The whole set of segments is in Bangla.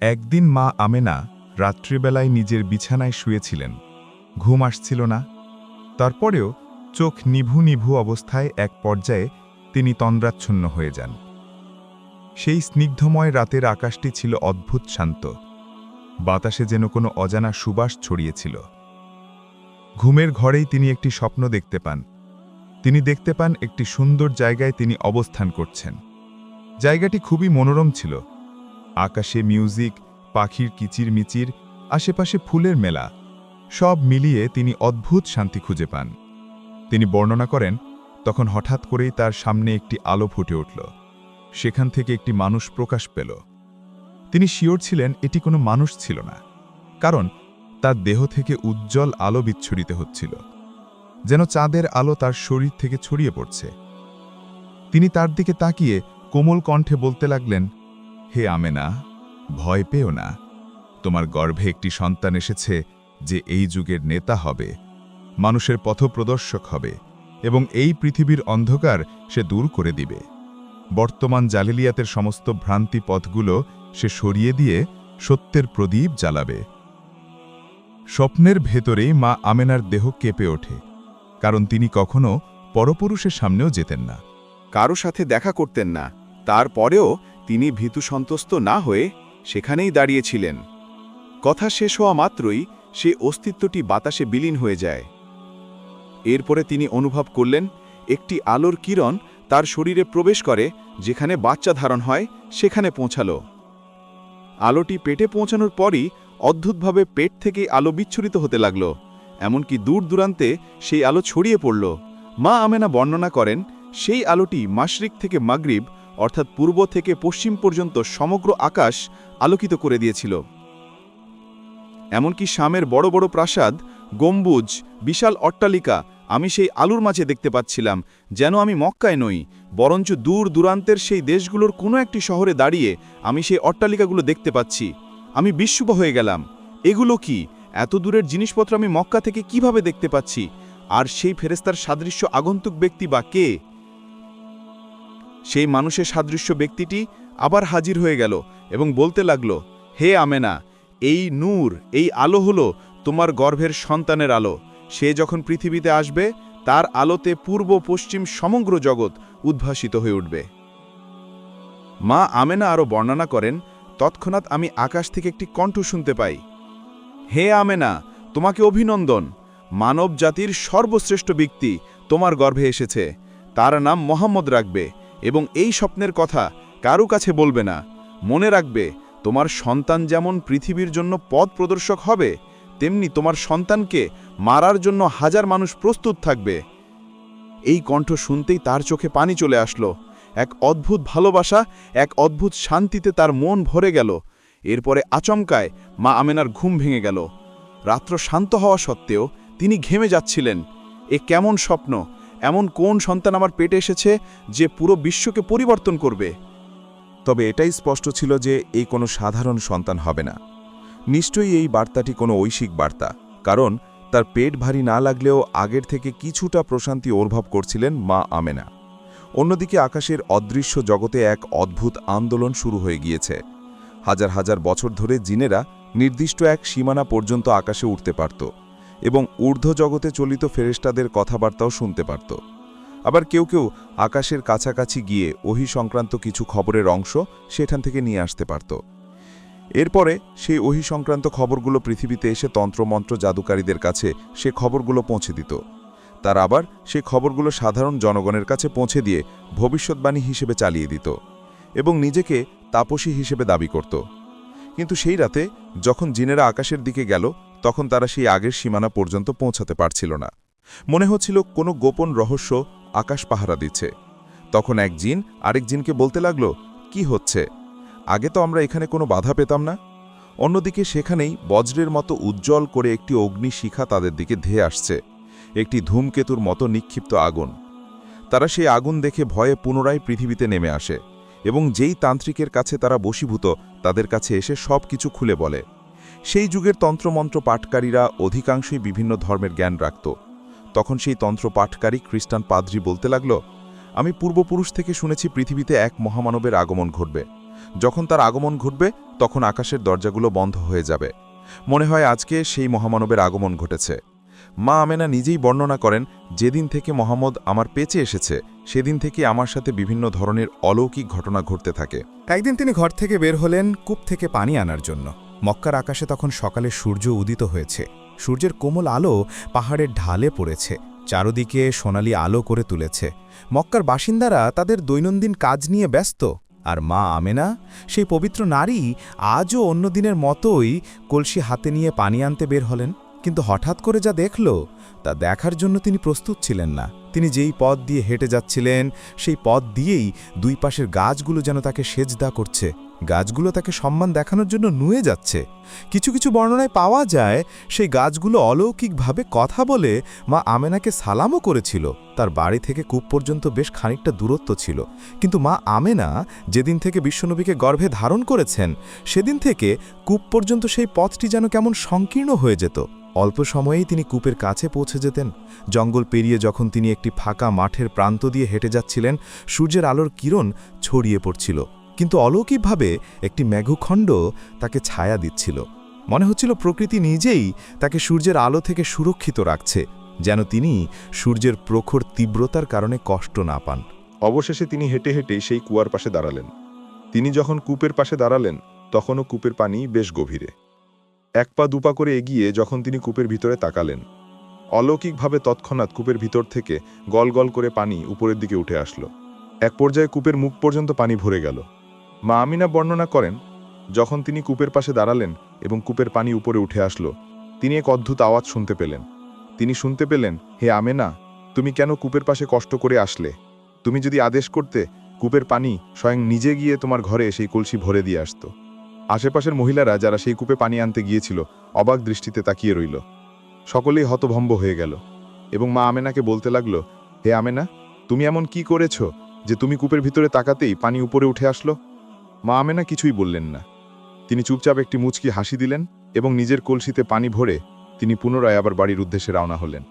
একদিন মা আমেনা রাত্রিবেলায় নিজের বিছানায় শুয়েছিলেন। ঘুম আসছিল না। তারপরেও চোখ নিভু নিভু অবস্থায় এক পর্যায়ে তিনি তন্দ্রাচ্ছন্ন হয়ে যান। সেই স্নিগ্ধময় রাতের আকাশটি ছিল অদ্ভুত শান্ত। বাতাসে যেন কোনো অজানা সুবাস ছড়িয়েছিল। ঘুমের ঘরেই তিনি একটি স্বপ্ন দেখতে পান। তিনি দেখতে পান একটি সুন্দর জায়গায় তিনি অবস্থান করছেন। জায়গাটি খুবই মনোরম ছিল। আকাশে মিউজিক, পাখির কিচিরমিচির, আশেপাশে ফুলের মেলা। সব মিলিয়ে তিনি অদ্ভুত শান্তি খুঁজে পান। তিনি বর্ণনা করেন, তখন হঠাৎ করেই তার সামনে একটি আলো ফুটে উঠল। সেখান থেকে একটি মানুষ প্রকাশ পেল। তিনি শিওর ছিলেন এটি কোনো মানুষ ছিল না, কারণ তার দেহ থেকে উজ্জ্বল আলো বিচ্ছুরিত হচ্ছিল, যেন চাঁদের আলো তার শরীর থেকে ছড়িয়ে পড়ছে। তিনি তার দিকে তাকিয়ে কোমল কণ্ঠে বলতে লাগলেন হে আমেনা, ভয় পেও না। তোমার গর্ভে একটি সন্তান এসেছে যে এই যুগের নেতা হবে, মানুষের পথপ্রদর্শক হবে, এবং এই পৃথিবীর অন্ধকার সে দূর করে দিবে। বর্তমান জালিলিয়াতের সমস্ত ভ্রান্তি পথগুলো সে সরিয়ে দিয়ে সত্যের প্রদীপ জ্বালাবে। স্বপ্নের ভেতরেই মা আমেনার দেহ কেঁপে ওঠে, কারণ তিনি কখনো পরপুরুষের সামনেও যেতেন না। কারও সাথে দেখা করতেন না, তারপরেও তিনি ভীতু সন্তস্ত না হয়ে সেখানেই দাঁড়িয়েছিলেন। কথা শেষ হওয়া মাত্রই সে অস্তিত্বটি বাতাসে বিলীন হয়ে যায়। এরপরে তিনি অনুভব করলেন, একটি আলোর কিরণ তার শরীরে প্রবেশ করে, যেখানে বাচ্চা ধারণ হয়, সেখানে পৌঁছালো। আলোটি পেটে পৌঁছানোর পরই অদ্ভুতভাবে পেট থেকে আলো বিচ্ছুরিত হতে লাগল, এমনকি দূর দূরান্তে সেই আলো ছড়িয়ে পড়ল। মা আমেনা বর্ণনা করেন, সেই আলোটি মাশরিক থেকে মাগরিব অর্থাৎ পূর্ব থেকে পশ্চিম পর্যন্ত সমগ্র আকাশ আলোকিত করে দিয়েছিল। এমনকি শামের বড় বড় প্রাসাদ, গম্বুজ, বিশাল অট্টালিকা আমি সেই আলুর মাঝে দেখতে পাচ্ছিলাম, যেন আমি মক্কায় নই, বরঞ্চ দূর দূরান্তের সেই দেশগুলোর কোনো একটি শহরে দাঁড়িয়ে আমি সেই অট্টালিকাগুলো দেখতে পাচ্ছি। আমি বিস্মুপ হয়ে গেলাম, এগুলো কি? এত দূরের জিনিসপত্র আমি মক্কা থেকে কীভাবে দেখতে পাচ্ছি? আর সেই ফেরেস্তার সাদৃশ্য আগন্তুক ব্যক্তি বা কে? সেই মানুষের সাদৃশ্য ব্যক্তিটি আবার হাজির হয়ে গেল এবং বলতে লাগল, হে আমেনা, এই নূর, এই আলো হলো তোমার গর্ভের সন্তানের আলো। সে যখন পৃথিবীতে আসবে, তার আলোতে পূর্ব, পশ্চিম সমগ্র জগৎ উদ্ভাসিত হয়ে উঠবে। মা আমেনা আরও বর্ণনা করেন, তৎক্ষণাৎ আমি আকাশ থেকে একটি কণ্ঠ শুনতে পাই। হে আমেনা, তোমাকে অভিনন্দন। মানব জাতির সর্বশ্রেষ্ঠ ব্যক্তি তোমার গর্ভে এসেছে। তার নাম মোহাম্মদ রাখবে। এবং এই স্বপ্নের কথা কারও কাছে বলবে না। মনে রাখবে, তোমার সন্তান যেমন পৃথিবীর জন্য পথ প্রদর্শক হবে, তেমনি তোমার সন্তানকে মারার জন্য হাজার মানুষ প্রস্তুত থাকবে। এই কণ্ঠ শুনতেই তার চোখে পানি চলে আসলো। এক অদ্ভুত ভালোবাসা, এক অদ্ভুত শান্তিতে তার মন ভরে গেল। এরপরে আচমকায় মা আমেনার ঘুম ভেঙে গেল। রাত্র শান্ত হওয়া সত্ত্বেও তিনি ঘেমে যাচ্ছিলেন। এ কেমন স্বপ্ন! এমন কোন সন্তান আমার পেটে এসেছে যে পুরো বিশ্বকে পরিবর্তন করবে? তবে এটাই স্পষ্ট ছিল যে এই কোনো সাধারণ সন্তান হবে না। নিশ্চয়ই এই বার্তাটি কোনো ঐশিক বার্তা, কারণ তার পেট ভারী না লাগলেও আগের থেকে কিছুটা প্রশান্তি অনুভব করছিলেন মা আমেনা। অন্যদিকে আকাশের অদৃশ্য জগতে এক অদ্ভুত আন্দোলন শুরু হয়ে গিয়েছে। হাজার হাজার বছর ধরে জিনেরা নির্দিষ্ট এক সীমানা পর্যন্ত আকাশে উঠতে পারত। এবং ঊর্ধ্ব জগতে চলিত ফেরেস্তাদের কথাবার্তাও শুনতে পারত। আবার কেউ কেউ আকাশের কাছাকাছি গিয়ে ওহি সংক্রান্ত কিছু খবরের অংশ সেখান থেকে নিয়ে আসতে পারত। এরপরে সেই ওহি সংক্রান্ত খবরগুলো পৃথিবীতে এসে তন্ত্রমন্ত্র জাদুকারীদের কাছে সে খবরগুলো পৌঁছে দিত। তার আবার সেই খবরগুলো সাধারণ জনগণের কাছে পৌঁছে দিয়ে ভবিষ্যৎবাণী হিসেবে চালিয়ে দিত এবং নিজেকে তাপসী হিসেবে দাবি করত। কিন্তু সেই রাতে যখন জিনেরা আকাশের দিকে গেল তখন তারা সেই আগের সীমানা পর্যন্ত পৌঁছাতে পারছিল না। মনে হচ্ছিল কোনো গোপন রহস্য আকাশ পাহারা দিচ্ছে। তখন এক জিন আরেক জিনকে বলতে লাগল, কি হচ্ছে? আগে তো আমরা এখানে কোনো বাধা পেতাম না। অন্যদিকে সেখানেই বজ্রের মতো উজ্জ্বল করে একটি অগ্নিশিখা তাদের দিকে ধেয়ে আসছে, একটি ধূমকেতুর মতো নিক্ষিপ্ত আগুন। তারা সেই আগুন দেখে ভয়ে পুনরায় পৃথিবীতে নেমে আসে এবং যেই তান্ত্রিকের কাছে তারা বশীভূত, তাদের কাছে এসে সব কিছু খুলে বলে। সেই যুগের তন্ত্রমন্ত্র পাঠকারীরা অধিকাংশই বিভিন্ন ধর্মের জ্ঞান রাখত। তখন সেই তন্ত্র পাঠকারী খ্রিস্টান পাদ্রি বলতে লাগল, আমি পূর্বপুরুষ থেকে শুনেছি পৃথিবীতে এক মহামানবের আগমন ঘটবে। যখন তার আগমন ঘটবে, তখন আকাশের দরজাগুলো বন্ধ হয়ে যাবে। মনে হয় আজকে সেই মহামানবের আগমন ঘটেছে। মা আমেনা নিজেই বর্ণনা করেন, যেদিন থেকে মোহাম্মদ আমার পেচে এসেছে, সেদিন থেকে আমার সাথে বিভিন্ন ধরনের অলৌকিক ঘটনা ঘটতে থাকে। একদিন তিনি ঘর থেকে বের হলেন কূপ থেকে পানি আনার জন্য। মক্কার আকাশে তখন সকালে সূর্য উদিত হয়েছে। সূর্যের কোমল আলো পাহাড়ের ঢালে পড়েছে, চারদিকে সোনালি আলো করে তুলেছে। মক্কার বাসিন্দারা তাদের দৈনন্দিন কাজ নিয়ে ব্যস্ত। আর মা আমেনা, সেই পবিত্র নারী, আজও অন্য দিনের মতোই কলসি হাতে নিয়ে পানি আনতে বের হলেন। কিন্তু হঠাৎ করে যা দেখল, তা দেখার জন্য তিনি প্রস্তুত ছিলেন না। তিনি যেই পথ দিয়ে হেঁটে যাচ্ছিলেন, সেই পথ দিয়েই দুই পাশের গাছগুলো যেন তাকে সেজদা করছে। গাছগুলো তাকে সম্মান দেখানোর জন্য নুয়ে যাচ্ছে। কিছু কিছু বর্ণনায় পাওয়া যায়, সেই গাছগুলো অলৌকিকভাবে কথা বলে মা আমেনাকে সালামও করেছিল। তার বাড়ি থেকে কূপ পর্যন্ত বেশ খানিকটা দূরত্ব ছিল। কিন্তু মা আমেনা যেদিন থেকে বিশ্বনবীকে গর্ভে ধারণ করেছেন, সেদিন থেকে কূপ পর্যন্ত সেই পথটি যেন কেমন সংকীর্ণ হয়ে যেত। অল্প সময়েই তিনি কূপের কাছে পৌঁছে যেতেন। জঙ্গল পেরিয়ে যখন তিনি একটি ফাঁকা মাঠের প্রান্ত দিয়ে হেঁটে যাচ্ছিলেন, সূর্যের আলোর কিরণ ছড়িয়ে পড়ছিল। কিন্তু অলৌকিকভাবে একটি মেঘখণ্ড তাকে ছায়া দিচ্ছিল। মনে হচ্ছিল প্রকৃতি নিজেই তাকে সূর্যের আলো থেকে সুরক্ষিত রাখছে, যেন তিনি সূর্যের প্রখর তীব্রতার কারণে কষ্ট না পান। অবশেষে তিনি হেঁটে হেঁটে সেই কুয়ার পাশে দাঁড়ালেন। তিনি যখন কূপের পাশে দাঁড়ালেন, তখনও কূপের পানি বেশ গভীরে। এক পা দুপা করে এগিয়ে যখন তিনি কূপের ভিতরে তাকালেন, অলৌকিকভাবে তৎক্ষণাৎ কূপের ভিতর থেকে গল গল করে পানি উপরের দিকে উঠে আসলো। এক পর্যায়ে কূপের মুখ পর্যন্ত পানি ভরে গেল। মা আমিনা বর্ণনা করেন, যখন তিনি কূপের পাশে দাঁড়ালেন এবং কূপের পানি উপরে উঠে আসলো, তিনি এক অদ্ভুত আওয়াজ শুনতে পেলেন। তিনি শুনতে পেলেন, হে আমেনা, তুমি কেন কূপের পাশে কষ্ট করে আসলে? তুমি যদি আদেশ করতে, কূপের পানি স্বয়ং নিজে গিয়ে তোমার ঘরে সেই কলসি ভরে দিয়ে আসত। আশেপাশের মহিলারা যারা সেই কূপে পানি আনতে গিয়েছিল, অবাক দৃষ্টিতে তাকিয়ে রইল। সকলেই হতভম্ব হয়ে গেল এবং মা আমেনাকে বলতে লাগল, হে আমেনা, তুমি এমন কি করেছ যে তুমি কূপের ভিতরে তাকাতেই পানি উপরে উঠে আসলো? মা আমেনা কিছুই বললেন না। তিনি চুপচাপ একটি মুচকি হাসি দিলেন এবং নিজের কলসিতে পানি ভরে তিনি পুনরায় আবার বাড়ির উদ্দেশ্যে রওনা হলেন।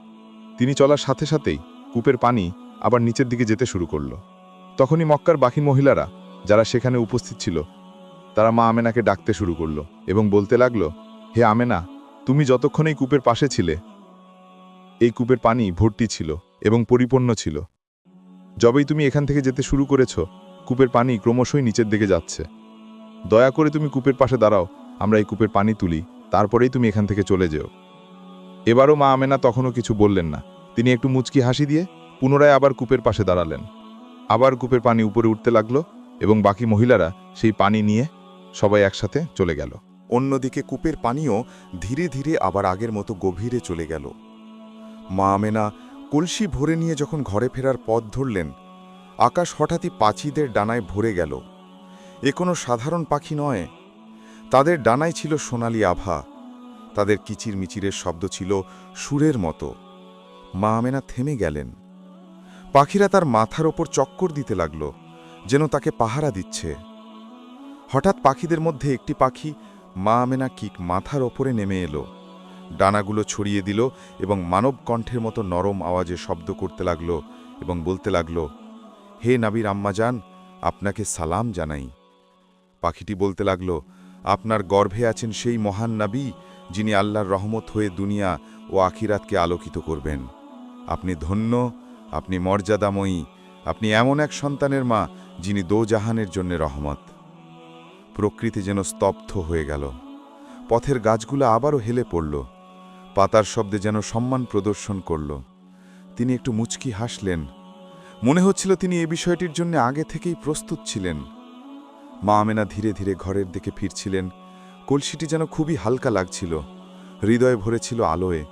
তিনি চলার সাথে সাথেই কূপের পানি আবার নিচের দিকে যেতে শুরু করল। তখনই মক্কার বাকি মহিলারা যারা সেখানে উপস্থিত ছিল, তারা মা আমেনাকে ডাকতে শুরু করল এবং বলতে লাগল, হে আমেনা, তুমি যতক্ষণ এই কূপের পাশে ছিলে, এই কূপের পানি ভর্তি ছিল এবং পরিপূর্ণ ছিল। যবেই তুমি এখান থেকে যেতে শুরু করেছ কূপের পানি ক্রমশই নিচের দিকে যাচ্ছে। দয়া করে তুমি কূপের পাশে দাঁড়াও, আমরা এই কূপের পানি তুলি, তারপরেই তুমি এখান থেকে চলে যেও। এবারও মা আমেনা তখনও কিছু বললেন না। তিনি একটু মুচকি হাসি দিয়ে পুনরায় আবার কূপের পাশে দাঁড়ালেন। আবার কূপের পানি উপরে উঠতে লাগল এবং বাকি মহিলারা সেই পানি নিয়ে সবাই একসাথে চলে গেল। অন্যদিকে কূপের পানিও ধীরে ধীরে আবার আগের মতো গভীরে চলে গেল। মা আমেনা কলসি ভরে নিয়ে যখন ঘরে ফেরার পথ ধরলেন আকাশ হঠাৎই পাখিদের ডানায় ভরে গেল। এ কোনো সাধারণ পাখি নয়। তাদের ডানায় ছিল সোনালি আভা। তাদের কিচির মিচিরের শব্দ ছিল সুরের মতো। মা আমেনা থেমে গেলেন। পাখিরা তার মাথার ওপর চক্কর দিতে লাগল, যেন তাকে পাহারা দিচ্ছে। হঠাৎ পাখিদের মধ্যে একটি পাখি মা আমেনা কিক মাথার ওপরে নেমে এলো। ডানাগুলো ছড়িয়ে দিল এবং মানব কণ্ঠের মতো নরম আওয়াজে শব্দ করতে লাগল এবং বলতে লাগল হে নাবির আম্মাজান, আপনাকে সালাম জানাই। পাখিটি বলতে লাগল, আপনার গর্ভে আছেন সেই মহান নাবী, যিনি আল্লাহর রহমত হয়ে দুনিয়া ও আখিরাতকে আলোকিত করবেন। আপনি ধন্য, আপনি মর্যাদাময়ী, আপনি এমন এক সন্তানের মা, যিনি দোজাহানের জন্য রহমত। প্রকৃতি যেন স্তব্ধ হয়ে গেল। পথের গাছগুলো আবারও হেলে পড়ল। পাতার শব্দে যেন সম্মান প্রদর্শন করল। তিনি একটু মুচকি হাসলেন মনে হচ্ছিল তিনি এ বিষয়টির জন্য আগে থেকেই প্রস্তুত ছিলেন। মা আমেনা ধীরে ধীরে ঘরের দিকে ফিরছিলেন। কলসিটি যেন খুবই হালকা লাগছিল। হৃদয় ভরেছিল আলোয়।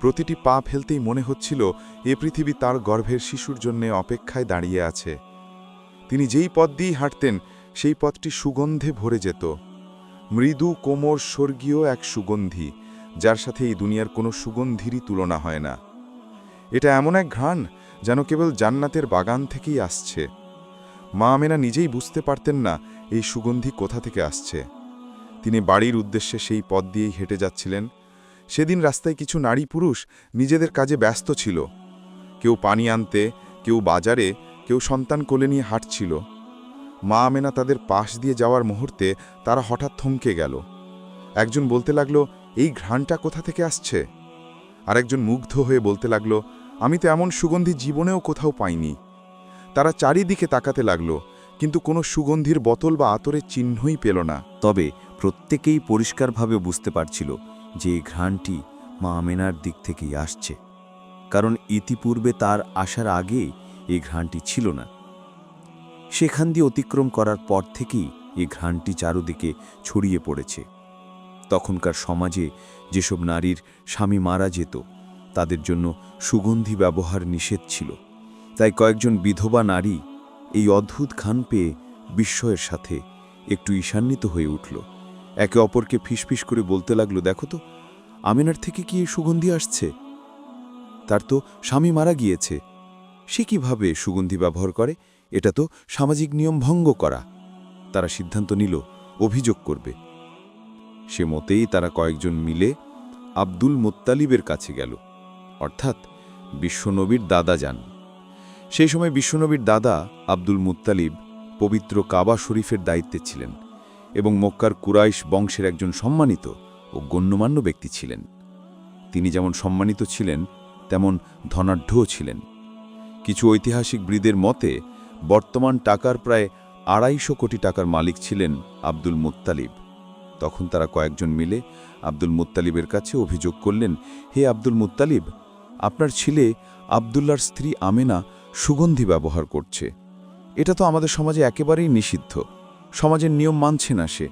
প্রতিটি পা ফেলতেই মনে হচ্ছিল এ পৃথিবী তার গর্ভের শিশুর জন্যে অপেক্ষায় দাঁড়িয়ে আছে। তিনি যেই পথ দিয়েই হাঁটতেন, সেই পথটি সুগন্ধে ভরে যেত। মৃদু, কোমর, স্বর্গীয় এক সুগন্ধি, যার সাথে এই দুনিয়ার কোনো সুগন্ধিরই তুলনা হয় না। এটা এমন এক ঘ্রাণ যেন কেবল জান্নাতের বাগান থেকেই আসছে। মা আমেনা নিজেই বুঝতে পারতেন না এই সুগন্ধি কোথা থেকে আসছে। তিনি বাড়ির উদ্দেশ্যে সেই পথ দিয়েই হেঁটে যাচ্ছিলেন। সেদিন রাস্তায় কিছু নারী পুরুষ নিজেদের কাজে ব্যস্ত ছিল। কেউ পানি আনতে, কেউ বাজারে, কেউ সন্তান কোলে নিয়ে হাঁটছিল। মা আমেনা তাদের পাশ দিয়ে যাওয়ার মুহূর্তে তারা হঠাৎ থমকে গেল। একজন বলতে লাগল, এই ঘ্রাণটা কোথা থেকে আসছে? আরেকজন মুগ্ধ হয়ে বলতে লাগল আমি তো এমন সুগন্ধি জীবনেও কোথাও পাইনি। তারা চারিদিকে তাকাতে লাগল, কিন্তু কোনো সুগন্ধির বোতল বা আতরের চিহ্নই পেল না। তবে প্রত্যেকেই পরিষ্কারভাবে বুঝতে পারছিল যে এই ঘ্রাণটি মা আমেনার দিক থেকেই আসছে। কারণ ইতিপূর্বে তার আসার আগে এই ঘ্রাণটি ছিল না। সেখান দিয়ে অতিক্রম করার পর থেকেই এই ঘ্রাণটি চারুদিকে ছড়িয়ে পড়েছে। তখনকার সমাজে যেসব নারীর স্বামী মারা যেত তাদের জন্য সুগন্ধি ব্যবহার নিষেধ ছিল। তাই কয়েকজন বিধবা নারী এই অদ্ভুত ঘ্রাণ পেয়ে বিস্ময়ের সাথে একটু ঈশান্বিত হয়ে উঠল। একে অপরকে ফিসফিস করে বলতে লাগল, দেখো তো, আমিনার থেকে কি সুগন্ধি আসছে? তার তো স্বামী মারা গিয়েছে। সে কীভাবে সুগন্ধি ব্যবহার করে? এটা তো সামাজিক নিয়ম ভঙ্গ করা। তারা সিদ্ধান্ত নিল, অভিযোগ করবে। সে মতেই তারা কয়েকজন মিলে আব্দুল মোত্তালিবের কাছে গেল। অর্থাৎ বিশ্বনবীর দাদা যান। সেই সময় বিশ্বনবীর দাদা আব্দুল মুত্তালিব পবিত্র কাবা শরীফের দায়িত্বে ছিলেন এবং মক্কার কুরাইশ বংশের একজন সম্মানিত ও গণ্যমান্য ব্যক্তি ছিলেন। তিনি যেমন সম্মানিত ছিলেন, তেমন ধনাঢ্যও ছিলেন। কিছু ঐতিহাসিক ব্রিদের মতে, বর্তমান টাকার প্রায় আড়াইশো কোটি টাকার মালিক ছিলেন আব্দুল মুত্তালিব। তখন তারা কয়েকজন মিলে আব্দুল মুত্তালিবের কাছে অভিযোগ করলেন, হে আব্দুল মুত্তালিব আপনার ছেলে আবদুল্লার স্ত্রী আমেনা সুগন্ধি ব্যবহার করছে। এটা তো আমাদের সমাজে একেবারেই নিষিদ্ধ। সমাজের নিয়ম মানছে না সে।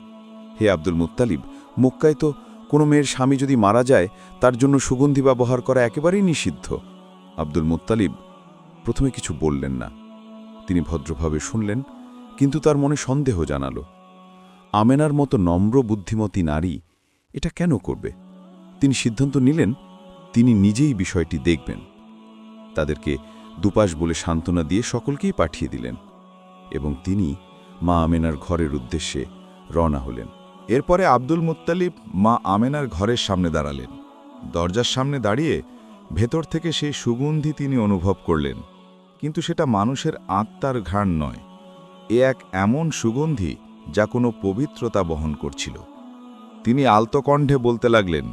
হে আব্দুল মুত্তালিব, মক্কায় তো কোনো মেয়ের স্বামী যদি মারা যায়, তার জন্য সুগন্ধি ব্যবহার করা একেবারেই নিষিদ্ধ। আব্দুল মুত্তালিব প্রথমে কিছু বললেন না। তিনি ভদ্রভাবে শুনলেন, কিন্তু তার মনে সন্দেহ জানালো। আমেনার মতো নম্র বুদ্ধিমতী নারী এটা কেন করবে? তিনি সিদ্ধান্ত নিলেন তিনি নিজেই বিষয়টি দেখবেন। তাদেরকে দুপাশ বলে সান্ত্বনা দিয়ে সকলকেই পাঠিয়ে দিলেন এবং তিনি মা আমেনার ঘরের উদ্দেশ্যে রওনা হলেন। এরপরে আব্দুল মুত্তালিব মা আমেনার ঘরের সামনে দাঁড়ালেন। দরজার সামনে দাঁড়িয়ে ভেতর থেকে সেই সুগন্ধি তিনি অনুভব করলেন। কিন্তু সেটা মানুষের আত্মার ঘ্রাণ নয়। এ এক এমন সুগন্ধি যা কোনো পবিত্রতা বহন করছিল। তিনি আলতো কণ্ঠে বলতে লাগলেন,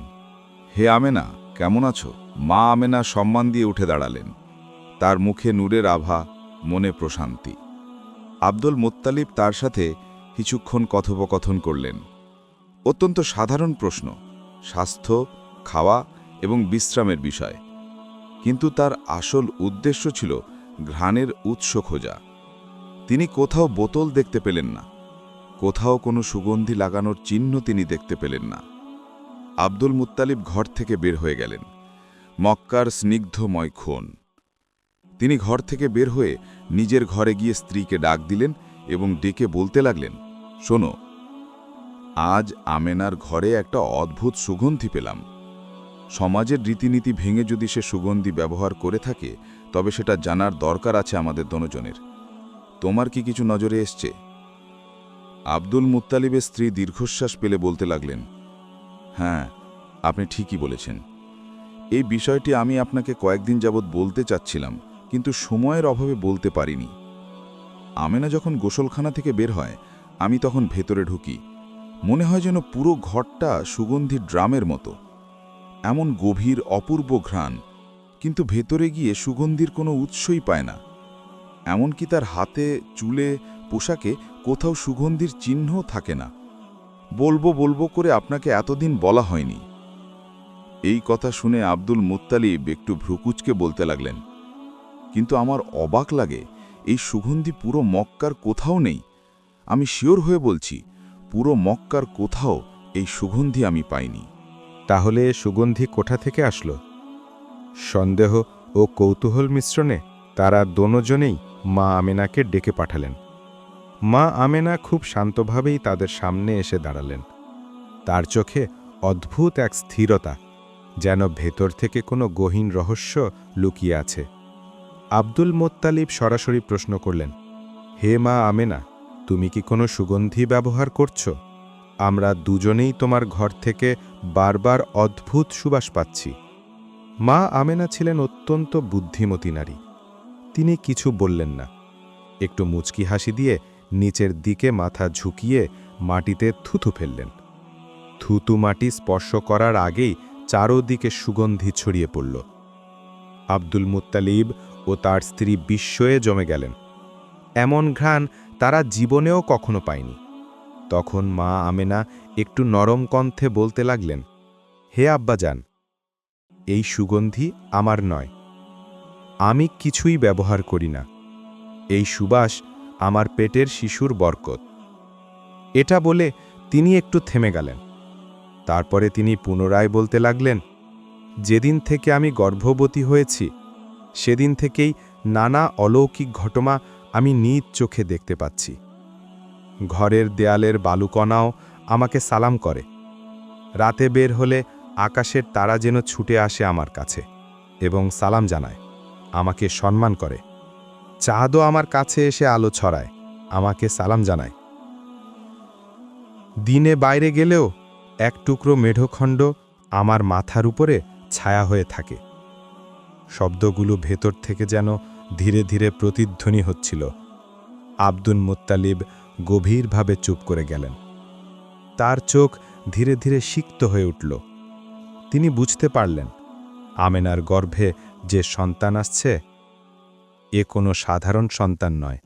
হে আমেনা কেমন আছো? মা আমেনা সম্মান দিয়ে উঠে দাঁড়ালেন। তার মুখে নূরের আভা, মনে প্রশান্তি। আব্দুল মোত্তালিব তার সাথে কিছুক্ষণ কথোপকথন করলেন। অত্যন্ত সাধারণ প্রশ্ন, স্বাস্থ্য, খাওয়া এবং বিশ্রামের বিষয়। কিন্তু তার আসল উদ্দেশ্য ছিল ঘ্রাণের উৎস খোঁজা। তিনি কোথাও বোতল দেখতে পেলেন না। কোথাও কোনো সুগন্ধি লাগানোর চিহ্ন তিনি দেখতে পেলেন না। আব্দুল মুত্তালিব ঘর থেকে বের হয়ে গেলেন। মক্কার স্নিগ্ধময় খুন। তিনি ঘর থেকে বের হয়ে নিজের ঘরে গিয়ে স্ত্রীকে ডাক দিলেন এবং ডেকে বলতে লাগলেন, শোনো, আজ আমেনার ঘরে একটা অদ্ভুত সুগন্ধি পেলাম। সমাজের রীতিনীতি ভেঙে যদি সে সুগন্ধি ব্যবহার করে থাকে, তবে সেটা জানার দরকার আছে আমাদের দনজনের। তোমার কি কিছু নজরে এসছে? আব্দুল মুত্তালিবের স্ত্রী দীর্ঘশ্বাস পেলে বলতে লাগলেন হ্যাঁ আপনি ঠিকই বলেছেন। এই বিষয়টি আমি আপনাকে কয়েকদিন যাবৎ বলতে চাচ্ছিলাম, কিন্তু সময়ের অভাবে বলতে পারিনি। আমেনা যখন গোসলখানা থেকে বের হয়, আমি তখন ভেতরে ঢুকি। মনে হয় যেন পুরো ঘরটা সুগন্ধি ড্রামের মতো। এমন গভীর, অপূর্ব ঘ্রাণ, কিন্তু ভেতরে গিয়ে সুগন্ধির কোনো উৎসই পায় না। এমনকি তার হাতে, চুলে, পোশাকে কোথাও সুগন্ধির চিহ্নও থাকে না। বলব বলব করে আপনাকে এতদিন বলা হয়নি। এই কথা শুনে আব্দুল মুত্তালিব একটু ভ্রুকুচকে বলতে লাগলেন, কিন্তু আমার অবাক লাগে, এই সুগন্ধি পুরো মক্কার কোথাও নেই। আমি শিওর হয়ে বলছি, পুরো মক্কার কোথাও এই সুগন্ধি আমি পাইনি। তাহলে সুগন্ধি কোথা থেকে আসলো? সন্দেহ ও কৌতূহল মিশ্রণে তারা দোনোজনেই মা আমেনাকে ডেকে পাঠালেন। মা আমেনা খুব শান্তভাবেই তাদের সামনে এসে দাঁড়ালেন। তার চোখে অদ্ভুত এক স্থিরতা, যেন ভেতর থেকে কোনো গহীন রহস্য লুকিয়ে আছে। আব্দুল মোত্তালিব সরাসরি প্রশ্ন করলেন, হে মা আমেনা, তুমি কি কোনো সুগন্ধি ব্যবহার করছ? আমরা দুজনেই তোমার ঘর থেকে বারবার অদ্ভুত সুবাস পাচ্ছি। মা আমেনা ছিলেন অত্যন্ত বুদ্ধিমতী নারী। তিনি কিছু বললেন না। একটু মুচকি হাসি দিয়ে নিচের দিকে মাথা ঝুঁকিয়ে মাটিতে থুথু ফেললেন। থুতু মাটি স্পর্শ করার আগেই চারোদিকে সুগন্ধি ছড়িয়ে পড়ল। আব্দুল মুত্তালিব ও তার স্ত্রী বিস্ময়ে জমে গেলেন। এমন ঘ্রাণ তারা জীবনেও কখনো পায়নি। তখন মা আমেনা একটু নরম কণ্ঠে বলতে লাগলেন, হে আব্বাজান, এই সুগন্ধি আমার নয়। আমি কিছুই ব্যবহার করি না। এই সুবাস আমার পেটের শিশুর বরকত। এটা বলে তিনি একটু থেমে গেলেন। তারপরে তিনি পুনরায় বলতে লাগলেন, যেদিন থেকে আমি গর্ভবতী হয়েছি, সেদিন থেকেই নানা অলৌকিক ঘটনা আমি নিজ চোখে দেখতে পাচ্ছি। ঘরের দেয়ালের বালুকণাও আমাকে সালাম করে। রাতে বের হলে আকাশের তারা যেন ছুটে আসে আমার কাছে এবং সালাম জানায়, আমাকে সম্মান করে। চাঁদও আমার কাছে এসে আলো ছড়ায়, আমাকে সালাম জানায়। দিনে বাইরে গেলেও এক টুকরো মেঢখণ্ড আমার মাথার উপরে ছায়া হয়ে থাকে। শব্দগুলো ভেতর থেকে যেন ধীরে ধীরে প্রতিধ্বনি হচ্ছিল। আব্দুল মুত্তালিব গভীরভাবে চুপ করে গেলেন। তার চোখ ধীরে ধীরে সিক্ত হয়ে উঠল। তিনি বুঝতে পারলেন, আমেনার গর্ভে যে সন্তান আসছে এ কোনো সাধারণ সন্তান নয়।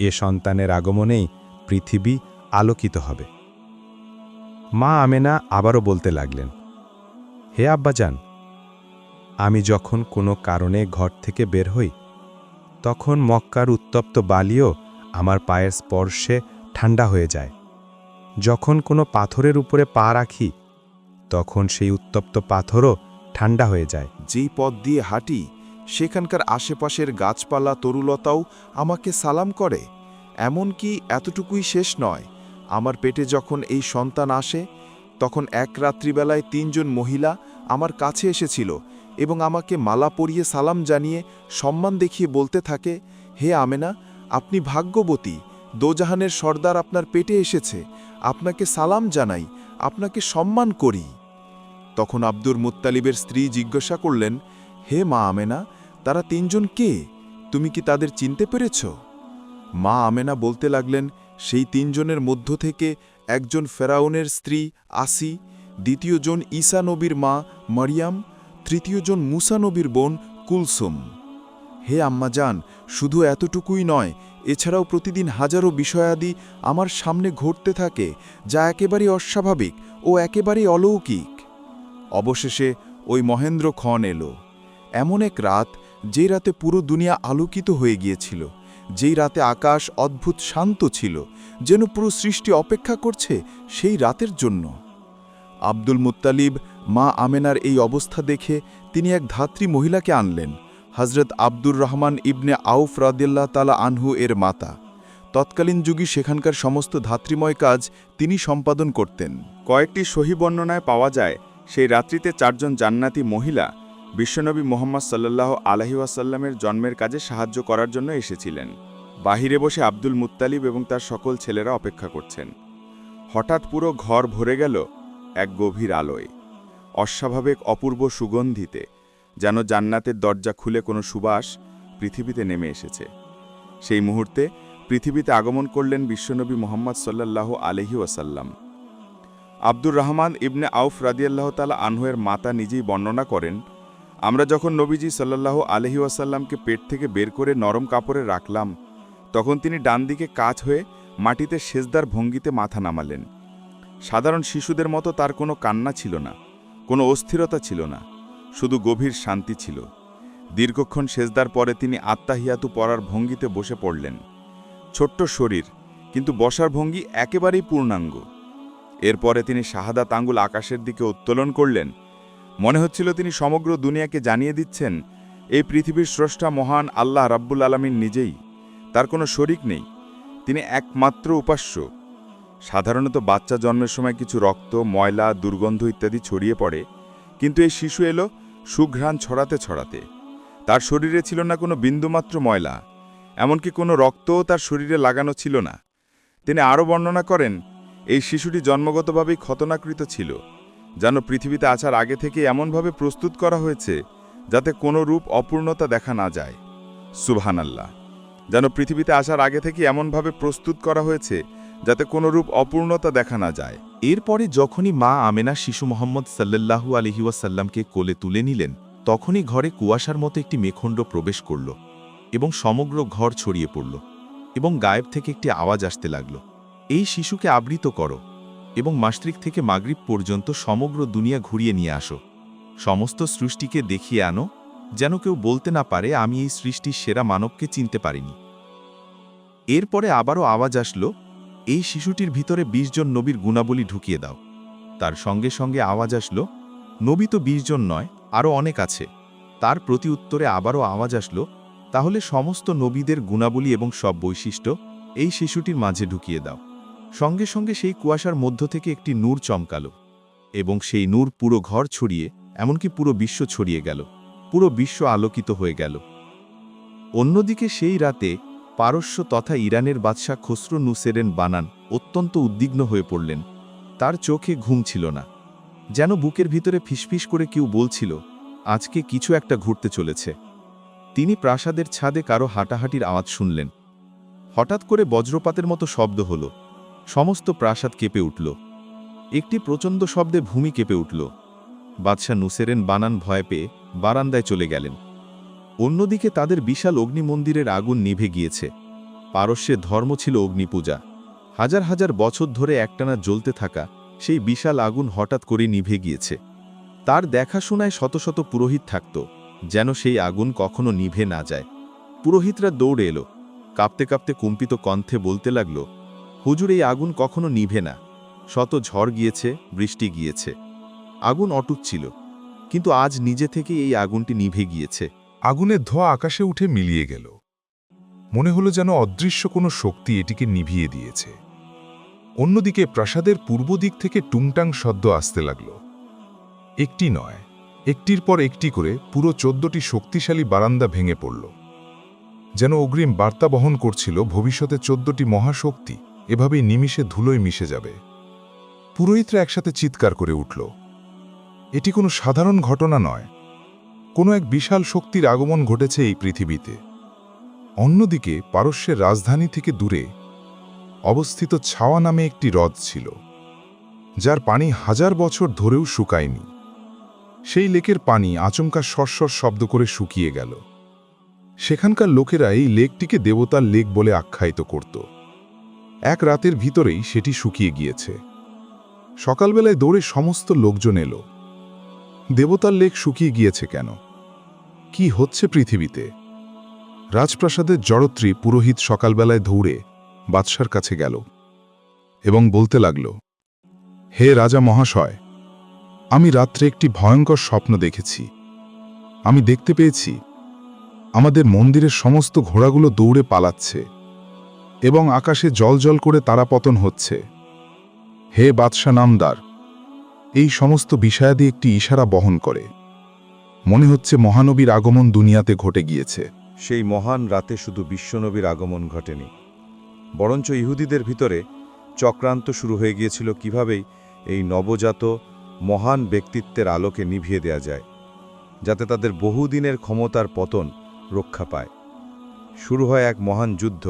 এ সন্তানের আগমনেই পৃথিবী আলোকিত হবে। মা আমেনা আবারও বলতে লাগলেন, হে আব্বাজান, আমি যখন কোনো কারণে ঘর থেকে বের হই, তখন মক্কার উত্তপ্ত বালিও আমার পায়ের স্পর্শে ঠান্ডা হয়ে যায়। যখন কোনো পাথরের উপরে পা রাখি, তখন সেই উত্তপ্ত পাথরও ঠান্ডা হয়ে যায়। যেই পথ দিয়ে হাঁটি সেখানকার আশেপাশের গাছপালা, তরুলতাও আমাকে সালাম করে। এমনকি এতটুকুই শেষ নয়, আমার পেটে যখন এই সন্তান আসে, তখন এক রাত্রিবেলায় তিনজন মহিলা আমার কাছে এসেছিল এবং আমাকে মালা পরিয়ে সালাম জানিয়ে সম্মান দেখিয়ে বলতে থাকে, হে আমেনা, আপনি ভাগ্যবতী, দোজাহানের সর্দার আপনার পেটে এসেছে, আপনাকে সালাম জানাই, আপনাকে সম্মান করি। তখন আব্দুর মুত্তালিবের স্ত্রী জিজ্ঞাসা করলেন, হে মা আমেনা তারা তিনজন কে? তুমি কি তাদের চিনতে পেরেছ? মা আমেনা বলতে লাগলেন, সেই তিনজনের মধ্য থেকে একজন ফেরাউনের স্ত্রী আসি দ্বিতীয়জন ঈসা নবীর মা মারিয়াম তৃতীয়জন মুসা নবীর বোন কুলসুম। হে আম্মাজান, শুধু এতটুকুই নয়, এছাড়াও প্রতিদিন হাজারো বিষয়াদি আমার সামনে ঘটতে থাকে, যা একেবারেই অস্বাভাবিক ও একেবারেই অলৌকিক। অবশেষে ওই মহেন্দ্র খন এলো। এমন এক রাত যেই রাতে পুরো দুনিয়া আলোকিত হয়ে গিয়েছিল, যেই রাতে আকাশ অদ্ভুত শান্ত ছিল, যেন পুরো সৃষ্টি অপেক্ষা করছে সেই রাতের জন্য। আব্দুল মুত্তালিব, মা আমেনার এই অবস্থা দেখে তিনি এক ধাত্রী মহিলাকে আনলেন হজরত আব্দুর রহমান ইবনে আউফ রাদিল্লাহ তালা আনহু এর মাতা। তৎকালীন যুগে সেখানকার সমস্ত ধাত্রীময় কাজ তিনি সম্পাদন করতেন। কয়েকটি সহি বর্ণনায় পাওয়া যায়, সেই রাত্রিতে চারজন জান্নাতি মহিলা বিশ্বনবী মোহাম্মদ সাল্লাহ আলহিউসাল্লামের জন্মের কাজে সাহায্য করার জন্য এসেছিলেন। বাহিরে বসে আব্দুল মুত্তালিব এবং তার সকল ছেলেরা অপেক্ষা করছেন। হঠাৎ পুরো ঘর ভরে গেল এক গভীর আলোয়। অস্বাভাবিক অপূর্ব সুগন্ধিতে, যেন জান্নাতের দরজা খুলে কোনো সুবাস পৃথিবীতে নেমে এসেছে। সেই মুহূর্তে পৃথিবীতে আগমন করলেন বিশ্বনবী মোহাম্মদ সাল্লাল্লাহু আলহি ওয়াসাল্লাম। আব্দুর রহমান ইবনে আউফ রাদিয়াল্লাহ তালা আনহুয়ের মাতা নিজেই বর্ণনা করেন আমরা যখন নবীজি সাল্লাল্লাহু আলহি ওয়াসাল্লামকে পেট থেকে বের করে নরম কাপড়ে রাখলাম, তখন তিনি ডান দিকে কাজ হয়ে মাটিতে সেজদার ভঙ্গিতে মাথা নামালেন। সাধারণ শিশুদের মতো তার কোনো কান্না ছিল না, কোনো অস্থিরতা ছিল না, শুধু গভীর শান্তি ছিল। দীর্ঘক্ষণ সেজদার পরে তিনি আত্মাহিয়াতু পড়ার ভঙ্গিতে বসে পড়লেন। ছোট্ট শরীর, কিন্তু বসার ভঙ্গি একেবারেই পূর্ণাঙ্গ। এরপরে তিনি শাহাদা তাঙ্গুল আকাশের দিকে উত্তোলন করলেন মনে হচ্ছিল তিনি সমগ্র দুনিয়াকে জানিয়ে দিচ্ছেন, এই পৃথিবীর স্রষ্টা মহান আল্লাহ রাব্বুল আলমিন নিজেই। তার কোনো শরিক নেই। তিনি একমাত্র উপাস্য। সাধারণত বাচ্চা জন্মের সময় কিছু রক্ত, ময়লা, দুর্গন্ধ ইত্যাদি ছড়িয়ে পড়ে। কিন্তু এই শিশু এলো সুঘ্রাণ ছড়াতে ছড়াতে। তার শরীরে ছিল না কোনো বিন্দুমাত্র ময়লা। এমনকি কোনো রক্তও তার শরীরে লাগানো ছিল না। তিনি আরও বর্ণনা করেন, এই শিশুটি জন্মগতভাবেই খতনাকৃত ছিল। যেন পৃথিবীতে আসার আগে থেকে এমনভাবে প্রস্তুত করা হয়েছে যাতে কোনো রূপ অপূর্ণতা দেখা না যায়। সুবহানাল্লাহ। যেন পৃথিবীতে আসার আগে থেকে এমনভাবে প্রস্তুত করা হয়েছে যাতে কোনো রূপ অপূর্ণতা দেখা না যায়। এরপরে যখনই মা আমেনা শিশু মোহাম্মদ সাল্লাল্লাহু আলহি ওয়াসাল্লামকে কোলে তুলে নিলেন, তখনই ঘরে কুয়াশার মতো একটি মেখণ্ড প্রবেশ করল এবং সমগ্র ঘর ছড়িয়ে পড়ল এবং গায়েব থেকে একটি আওয়াজ আসতে লাগল। এই শিশুকে আবৃত করো। এবং মাস্ট্রিক থেকে মাগরিব পর্যন্ত সমগ্র দুনিয়া ঘুরিয়ে নিয়ে আসো। সমস্ত সৃষ্টিকে দেখিয়ে আনো, যেন কেউ বলতে না পারে আমি এই সৃষ্টির সেরা মানবকে চিনতে পারিনি। এরপরে আবারও আওয়াজ আসলো, এই শিশুটির ভিতরে ২০ জন নবীর গুণাবলী ঢুকিয়ে দাও। তার সঙ্গে সঙ্গে আওয়াজ আসলো, নবী তো ২০ জন নয়, আরও অনেক আছে। তার প্রতি উত্তরে আবারও আওয়াজ আসলো, তাহলে সমস্ত নবীদের গুণাবলী এবং সব বৈশিষ্ট্য এই শিশুটির মাঝে ঢুকিয়ে দাও। সঙ্গে সঙ্গে সেই কুয়াশার মধ্য থেকে একটি নূর চমকালো, এবং সেই নূর পুরো ঘর ছড়িয়ে, এমনকি পুরো বিশ্ব ছড়িয়ে গেল, পুরো বিশ্ব আলোকিত হয়ে গেল। অন্যদিকে সেই রাতে পারস্য তথা ইরানের বাদশাহ খসরু নুসেরেন বানান অত্যন্ত উদ্বিগ্ন হয়ে পড়লেন। তার চোখে ঘুম ছিল না, যেন বুকের ভিতরে ফিসফিস করে কেউ বলছিল, আজকে কিছু একটা ঘুরতে চলেছে। তিনি প্রাসাদের ছাদে কারও হাঁটাহাঁটির আওয়াজ শুনলেন। হঠাৎ করে বজ্রপাতের মতো শব্দ হল। সমস্ত প্রাসাদ কেঁপে উঠল। একটি প্রচণ্ড শব্দে ভূমি কেঁপে উঠল। বাদশাহ নুসেরেন বানান ভয় পেয়ে বারান্দায় চলে গেলেন। অন্যদিকে তাদের বিশাল অগ্নিমন্দিরের আগুন নিভে গিয়েছে। পারস্যের ধর্ম ছিল অগ্নিপূজা। হাজার হাজার বছর ধরে একটানা জ্বলতে থাকা সেই বিশাল আগুন হঠাৎ করে নিভে গিয়েছে। তার দেখাশোনায় শত শত পুরোহিত থাকত, যেন সেই আগুন কখনো নিভে না যায়। পুরোহিতরা দৌড়ে এলো। কাঁপতে কাঁপতে কম্পিত কণ্ঠে বলতে লাগল হুজুর এই আগুন কখনো নিভে না। শত ঝড় গিয়েছে, বৃষ্টি গিয়েছে। আগুন অটুট ছিল। কিন্তু আজ নিজে থেকে এই আগুনটি নিভে গিয়েছে। আগুনের ধোঁয়া আকাশে উঠে মিলিয়ে গেল। মনে হলো যেন অদৃশ্য কোনো শক্তি এটিকে নিভিয়ে দিয়েছে। অন্যদিকে প্রাসাদের পূর্ব দিক থেকে টুংটাং শব্দ আসতে লাগল। একটি নয়, একটির পর একটি করে পুরো চোদ্দটি শক্তিশালী বারান্দা ভেঙে পড়ল। যেন অগ্রিম বার্তা বহন করছিল ভবিষ্যতে চোদ্দটি মহাশক্তি। এভাবেই নিমিষে ধুলোয় মিশে যাবে। পুরোহিতরা একসাথে চিৎকার করে উঠল। এটি কোনো সাধারণ ঘটনা নয়। কোনো এক বিশাল শক্তির আগমন ঘটেছে এই পৃথিবীতে। অন্যদিকে পারস্যের রাজধানী থেকে দূরে অবস্থিত ছাওয়া নামে একটি হ্রদ ছিল, যার পানি হাজার বছর ধরেও শুকায়নি। সেই লেকের পানি আচমকা সরসর শব্দ করে শুকিয়ে গেল। সেখানকার লোকেরা এই লেকটিকে দেবতার লেক বলে আখ্যায়িত করত। এক রাতের ভিতরেই সেটি শুকিয়ে গিয়েছে। সকালবেলায় দৌড়ে সমস্ত লোকজন এলো। দেবতার লেক শুকিয়ে গিয়েছে কেন? কি হচ্ছে পৃথিবীতে? রাজপ্রাসাদের জড়ত্রী পুরোহিত সকালবেলায় দৌড়ে বাদশার কাছে গেল এবং বলতে লাগল, হে রাজা মহাশয়, আমি রাত্রে একটি ভয়ঙ্কর স্বপ্ন দেখেছি। আমি দেখতে পেয়েছি, আমাদের মন্দিরের সমস্ত ঘোড়াগুলো দৌড়ে পালাচ্ছে। এবং আকাশে জল জল করে তারাপতন হচ্ছে। হে বাদশা নামদার, এই সমস্ত বিষয়াদি একটি ইশারা বহন করে। মনে হচ্ছে মহানবীর আগমন দুনিয়াতে ঘটে গিয়েছে। সেই মহান রাতে শুধু বিশ্বনবীর আগমন ঘটেনি, বরঞ্চ ইহুদিদের ভিতরে চক্রান্ত শুরু হয়ে গিয়েছিল কিভাবেই এই নবজাত মহান ব্যক্তিত্বের আলোকে নিভিয়ে দেয়া যায়, যাতে তাদের বহুদিনের ক্ষমতার পতন রক্ষা পায়। শুরু হয় এক মহান যুদ্ধ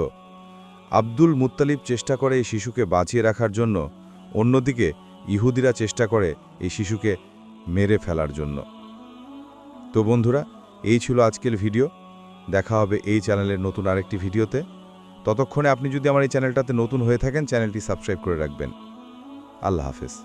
আব্দুল মুত্তালিব চেষ্টা করে এই শিশুকে বাঁচিয়ে রাখার জন্য, অন্যদিকে ইহুদিরা চেষ্টা করে এই শিশুকে মেরে ফেলার জন্য। তো বন্ধুরা, এই ছিল আজকের ভিডিও। দেখা হবে এই চ্যানেলের নতুন আরেকটি ভিডিওতে। ততক্ষণে আপনি যদি আমার এই চ্যানেলটাতে নতুন হয়ে থাকেন, চ্যানেলটি সাবস্ক্রাইব করে রাখবেন। আল্লাহ হাফেজ।